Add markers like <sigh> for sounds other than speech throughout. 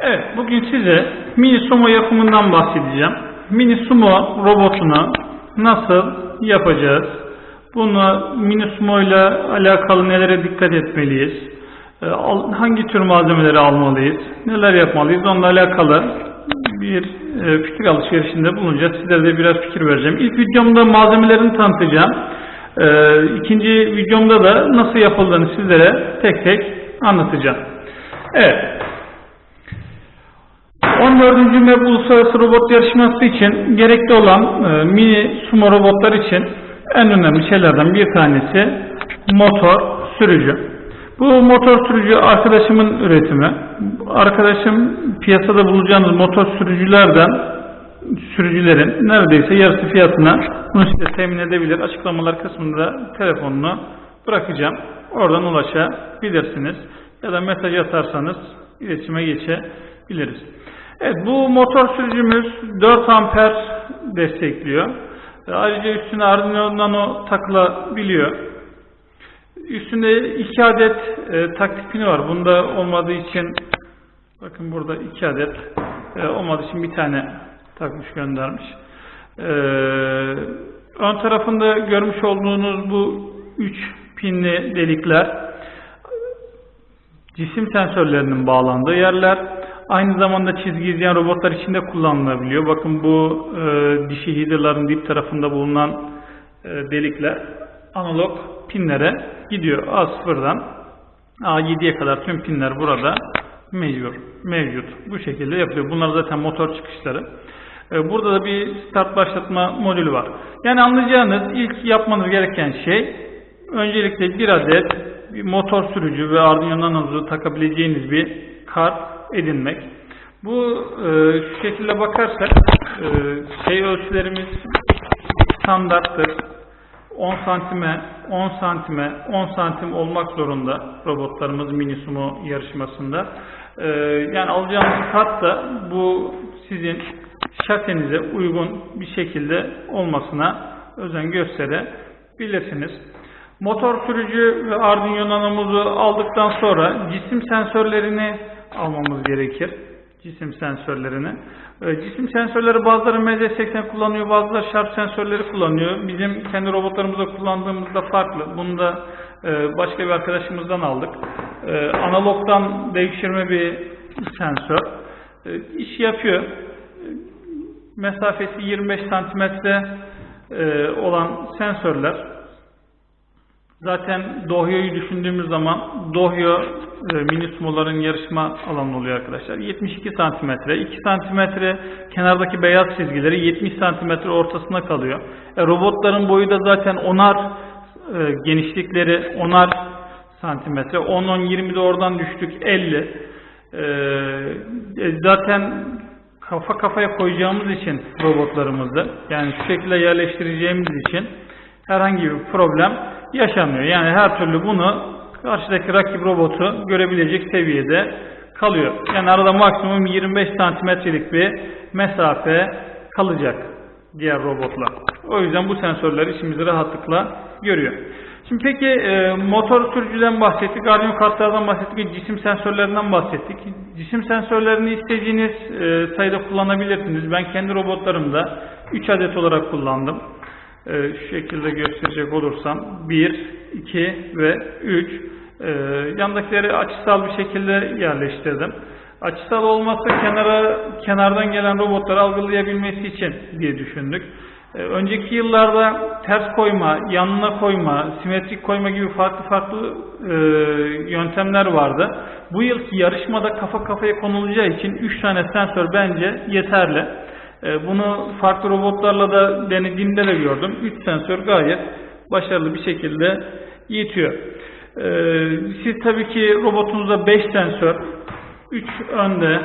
Evet, bugün size mini sumo yapımından bahsedeceğim. Mini sumo robotunu nasıl yapacağız? Bunu mini sumo ile alakalı nelere dikkat etmeliyiz? Ee, Hangi tür malzemeleri almalıyız? Neler yapmalıyız? Onunla alakalı bir e, fikir alışverişinde bulunacağız. Sizlere de biraz fikir vereceğim. İlk videomda malzemelerini tanıtacağım. Ee, İkinci videomda da nasıl yapıldığını sizlere tek tek anlatacağım. Evet. 14. MEB Uluslararası Robot Yarışması için gerekli olan e, mini sumo robotlar için en önemli şeylerden bir tanesi motor sürücü. Bu motor sürücü arkadaşımın üretimi. Arkadaşım piyasada bulacağınız motor sürücülerden sürücülerin neredeyse yarısı fiyatına bunu size temin edebilir. Açıklamalar kısmında telefonunu bırakacağım. Oradan ulaşabilirsiniz. Ya da mesaj atarsanız iletişime geçebiliriz. Evet bu motor sürücümüz 4 amper destekliyor. Ayrıca üstüne Arduino Nano takılabiliyor. Üstünde 2 adet e, taktik pini var. Bunda olmadığı için bakın burada 2 adet e, olmadığı için bir tane takmış göndermiş. E, ön tarafında görmüş olduğunuz bu 3 pinli delikler cisim sensörlerinin bağlandığı yerler. Aynı zamanda çizgi izleyen robotlar için de kullanılabiliyor. Bakın bu e, dişi hidaların dip tarafında bulunan e, delikler analog pinlere gidiyor. A0'dan A7'ye kadar tüm pinler burada mevcut. mevcut. Bu şekilde yapılıyor. Bunlar zaten motor çıkışları. E, burada da bir start başlatma modülü var. Yani anlayacağınız ilk yapmanız gereken şey öncelikle bir adet bir motor sürücü ve Arduino Nano'nuzu takabileceğiniz bir kart edinmek. Bu e, şu şekilde bakarsak e, şey ölçülerimiz standarttır. 10 santime 10 santime 10 santim olmak zorunda robotlarımız mini sumo yarışmasında. E, yani alacağınız kart da bu sizin şasenize uygun bir şekilde olmasına özen gösterebilirsiniz. Motor sürücü ve Arduino Nano'muzu aldıktan sonra cisim sensörlerini almamız gerekir. Cisim sensörlerini. Ee, Cisim sensörleri bazıları MZ80 kullanıyor, bazıları şarp sensörleri kullanıyor. Bizim kendi robotlarımızda kullandığımızda farklı. Bunu da e, başka bir arkadaşımızdan aldık. E, Analogdan devşirme bir sensör. E, İş yapıyor. Mesafesi 25 santimetre e, olan sensörler Zaten Dohyo'yu düşündüğümüz zaman Dohyo e, mini sumoların yarışma alanı oluyor arkadaşlar. 72 santimetre, 2 santimetre kenardaki beyaz çizgileri 70 santimetre ortasına kalıyor. E, robotların boyu da zaten onar e, genişlikleri onar santimetre. 10-10-20 de oradan düştük 50. E, e, zaten kafa kafaya koyacağımız için robotlarımızı yani şu şekilde yerleştireceğimiz için herhangi bir problem yaşanmıyor. Yani her türlü bunu karşıdaki rakip robotu görebilecek seviyede kalıyor. Yani arada maksimum 25 santimetrelik bir mesafe kalacak diğer robotlar. O yüzden bu sensörler işimizi rahatlıkla görüyor. Şimdi peki e, motor sürücüden bahsettik, Arduino kartlardan bahsettik, cisim sensörlerinden bahsettik. Cisim sensörlerini istediğiniz e, sayıda kullanabilirsiniz. Ben kendi robotlarımda 3 adet olarak kullandım. Ee, şu şekilde gösterecek olursam 1, 2 ve 3 ee, yandakileri açısal bir şekilde yerleştirdim. Açısal olması kenara kenardan gelen robotları algılayabilmesi için diye düşündük. Ee, önceki yıllarda ters koyma, yanına koyma, simetrik koyma gibi farklı farklı e, yöntemler vardı. Bu yılki yarışmada kafa kafaya konulacağı için 3 tane sensör bence yeterli. E, Bunu farklı robotlarla da denediğimde de gördüm. 3 sensör gayet başarılı bir şekilde yetiyor. E, Siz tabii ki robotunuzda 5 sensör, 3 önde,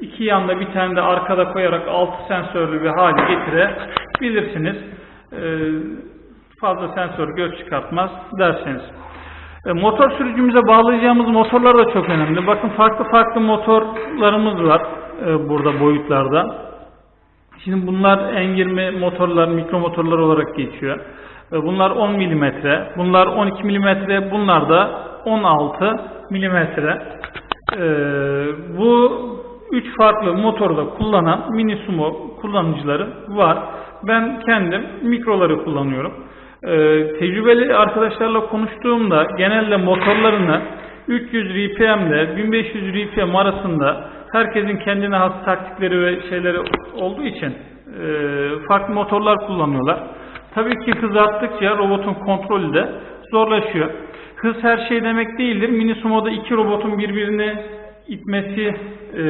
2 yanda bir tane de arkada koyarak 6 sensörlü bir hale getirebilirsiniz. E, Fazla sensör göz çıkartmaz derseniz. E, Motor sürücümüze bağlayacağımız motorlar da çok önemli. Bakın farklı farklı motorlarımız var. e, burada boyutlarda. Şimdi bunlar N20 motorlar, mikro motorlar olarak geçiyor. Bunlar 10 milimetre, bunlar 12 milimetre, bunlar da 16 milimetre. E, Bu üç farklı motorda kullanan mini sumo kullanıcıları var. Ben kendim mikroları kullanıyorum. E, Tecrübeli arkadaşlarla konuştuğumda genelde motorlarını 300 RPM ile 1500 RPM arasında herkesin kendine has taktikleri ve şeyleri olduğu için e, farklı motorlar kullanıyorlar. Tabii ki hız arttıkça robotun kontrolü de zorlaşıyor. Hız her şey demek değildir. Mini sumo'da iki robotun birbirini itmesi e,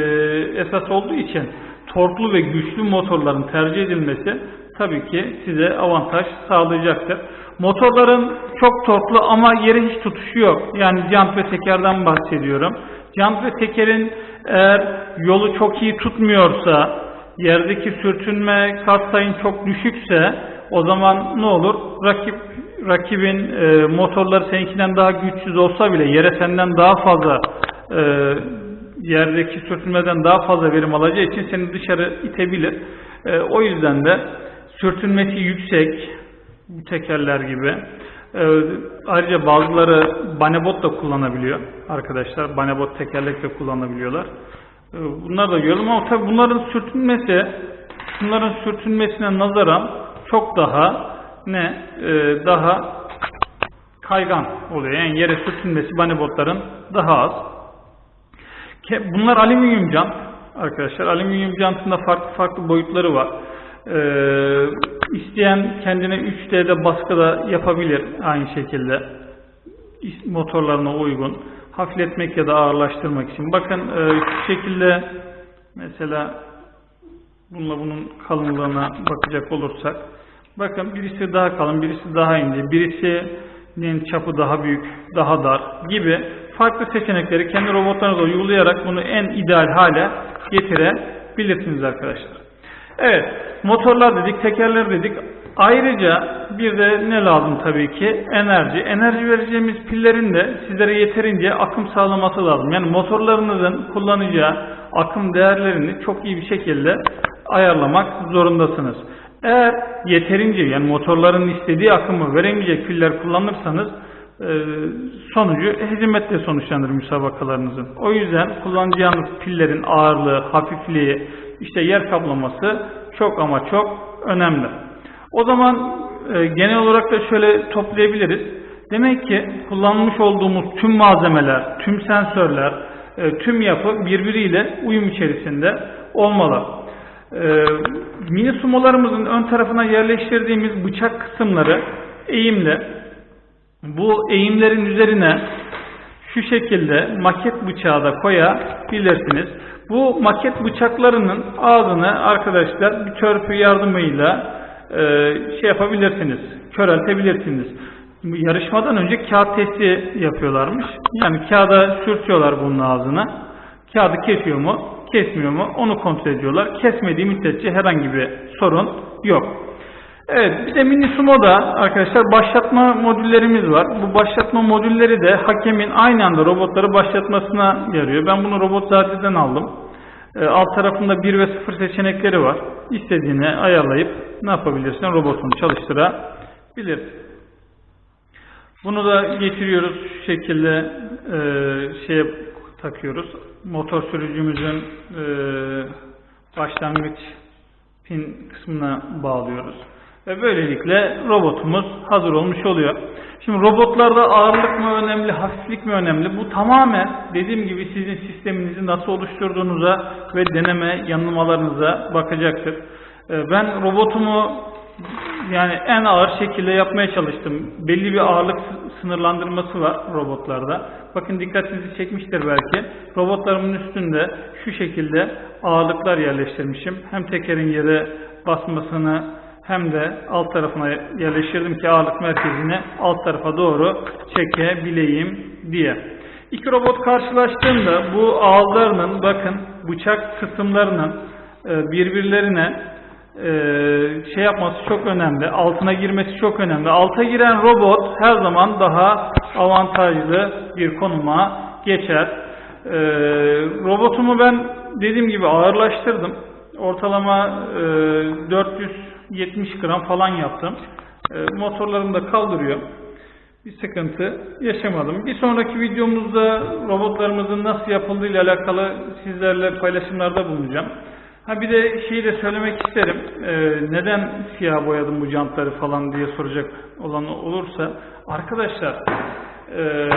esas olduğu için torklu ve güçlü motorların tercih edilmesi tabii ki size avantaj sağlayacaktır. Motorların çok torklu ama yere hiç tutuşu yok. Yani jant ve tekerden bahsediyorum. Jant ve tekerin eğer yolu çok iyi tutmuyorsa, yerdeki sürtünme katsayın çok düşükse o zaman ne olur? Rakip rakibin e, motorları seninkinden daha güçsüz olsa bile yere senden daha fazla e, yerdeki sürtünmeden daha fazla verim alacağı için seni dışarı itebilir. E, o yüzden de sürtünmesi yüksek bu tekerler gibi. E, ayrıca bazıları banebot da kullanabiliyor arkadaşlar. Banebot tekerlek de kullanabiliyorlar. E, bunlar da gördüm ama tabii bunların sürtünmesi bunların sürtünmesine nazaran çok daha ne e, daha kaygan oluyor. Yani yere sürtünmesi banebotların daha az. Bunlar alüminyum jant arkadaşlar. Alüminyum jantında farklı farklı boyutları var. Ee, isteyen kendine 3D'de baskı da yapabilir aynı şekilde. Motorlarına uygun. Hafifletmek ya da ağırlaştırmak için. Bakın e, şu şekilde mesela bununla bunun kalınlığına bakacak olursak bakın birisi daha kalın, birisi daha ince, birisinin çapı daha büyük, daha dar gibi farklı seçenekleri kendi robotlarınıza uygulayarak bunu en ideal hale getirebilirsiniz arkadaşlar. Evet, motorlar dedik, tekerler dedik. Ayrıca bir de ne lazım tabii ki? Enerji. Enerji vereceğimiz pillerin de sizlere yeterince akım sağlaması lazım. Yani motorlarınızın kullanacağı akım değerlerini çok iyi bir şekilde ayarlamak zorundasınız. Eğer yeterince yani motorların istediği akımı veremeyecek piller kullanırsanız e, sonucu hezimetle sonuçlanır müsabakalarınızın. O yüzden kullanacağınız pillerin ağırlığı, hafifliği, işte yer kaplaması çok ama çok önemli. O zaman e, genel olarak da şöyle toplayabiliriz. Demek ki kullanmış olduğumuz tüm malzemeler, tüm sensörler, e, tüm yapı birbiriyle uyum içerisinde olmalı. E, mini sumolarımızın ön tarafına yerleştirdiğimiz bıçak kısımları eğimli. Bu eğimlerin üzerine şu şekilde maket bıçağı da koyabilirsiniz. Bu maket bıçaklarının ağzını arkadaşlar bir törpü yardımıyla e, şey yapabilirsiniz, köreltebilirsiniz. Yarışmadan önce kağıt testi yapıyorlarmış. Yani kağıda sürtüyorlar bunun ağzına. Kağıdı kesiyor mu, kesmiyor mu onu kontrol ediyorlar. Kesmediği müddetçe herhangi bir sorun yok. Evet bir de mini sumo'da arkadaşlar başlatma modüllerimiz var. Bu başlatma modülleri de hakemin aynı anda robotları başlatmasına yarıyor. Ben bunu robot zadeden aldım. E, alt tarafında 1 ve 0 seçenekleri var. İstediğini ayarlayıp ne yapabilirsin robotunu çalıştırabilir. Bunu da getiriyoruz şu şekilde e, şeye takıyoruz. Motor sürücümüzün e, başlangıç pin kısmına bağlıyoruz. Ve böylelikle robotumuz hazır olmuş oluyor. Şimdi robotlarda ağırlık mı önemli, hafiflik mi önemli? Bu tamamen dediğim gibi sizin sisteminizi nasıl oluşturduğunuza ve deneme yanılmalarınıza bakacaktır. Ee, Ben robotumu yani en ağır şekilde yapmaya çalıştım. Belli bir ağırlık sınırlandırması var robotlarda. Bakın dikkatinizi çekmiştir belki. Robotlarımın üstünde şu şekilde ağırlıklar yerleştirmişim. Hem tekerin yere basmasını hem de alt tarafına yerleştirdim ki ağırlık merkezini alt tarafa doğru çekebileyim diye. İki robot karşılaştığında bu ağızlarının bakın bıçak kısımlarının e, birbirlerine şey yapması çok önemli. Altına girmesi çok önemli. Alta giren robot her zaman daha avantajlı bir konuma geçer. E, robotumu ben dediğim gibi ağırlaştırdım. Ortalama e, 470 gram falan yaptım. E, motorlarını da kaldırıyor. Bir sıkıntı yaşamadım. Bir sonraki videomuzda robotlarımızın nasıl yapıldığı ile alakalı sizlerle paylaşımlarda bulunacağım. Ha bir de şeyi de söylemek isterim. Ee, neden siyah boyadım bu jantları falan diye soracak olan olursa. Arkadaşlar e,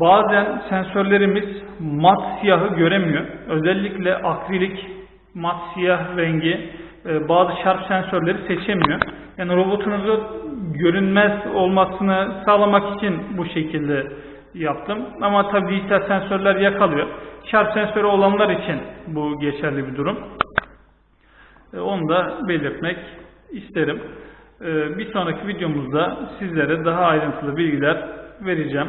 bazen sensörlerimiz mat siyahı göremiyor. Özellikle akrilik mat siyah rengi e, bazı şarp sensörleri seçemiyor. Yani robotunuzu görünmez olmasını sağlamak için bu şekilde yaptım. Ama tabii dijital sensörler yakalıyor. Şarp sensörü olanlar için bu geçerli bir durum. E, Onu da belirtmek isterim. E, Bir sonraki videomuzda sizlere daha ayrıntılı bilgiler vereceğim.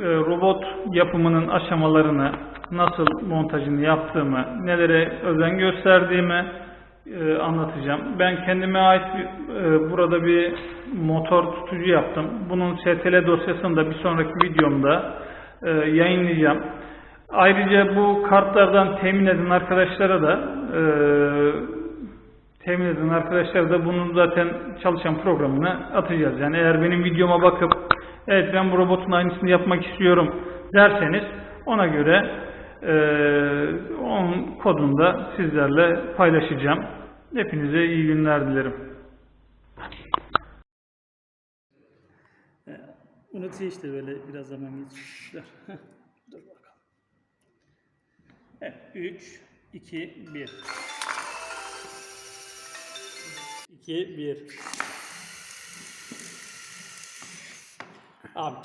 E, Robot yapımının aşamalarını, nasıl montajını yaptığımı, nelere özen gösterdiğimi e, anlatacağım. Ben kendime ait bir, e, burada bir motor tutucu yaptım. Bunun STL dosyasını da bir sonraki videomda e, yayınlayacağım. Ayrıca bu kartlardan temin eden arkadaşlara da e, temin eden arkadaşlar da bunun zaten çalışan programını atacağız. Yani eğer benim videoma bakıp evet ben bu robotun aynısını yapmak istiyorum derseniz ona göre onun kodunu da sizlerle paylaşacağım. Hepinize iyi günler dilerim. Unutuyor işte böyle biraz zaman geçiyor. <laughs> Dur bakalım. Evet, 3, 2, 1. 2, 1. Abi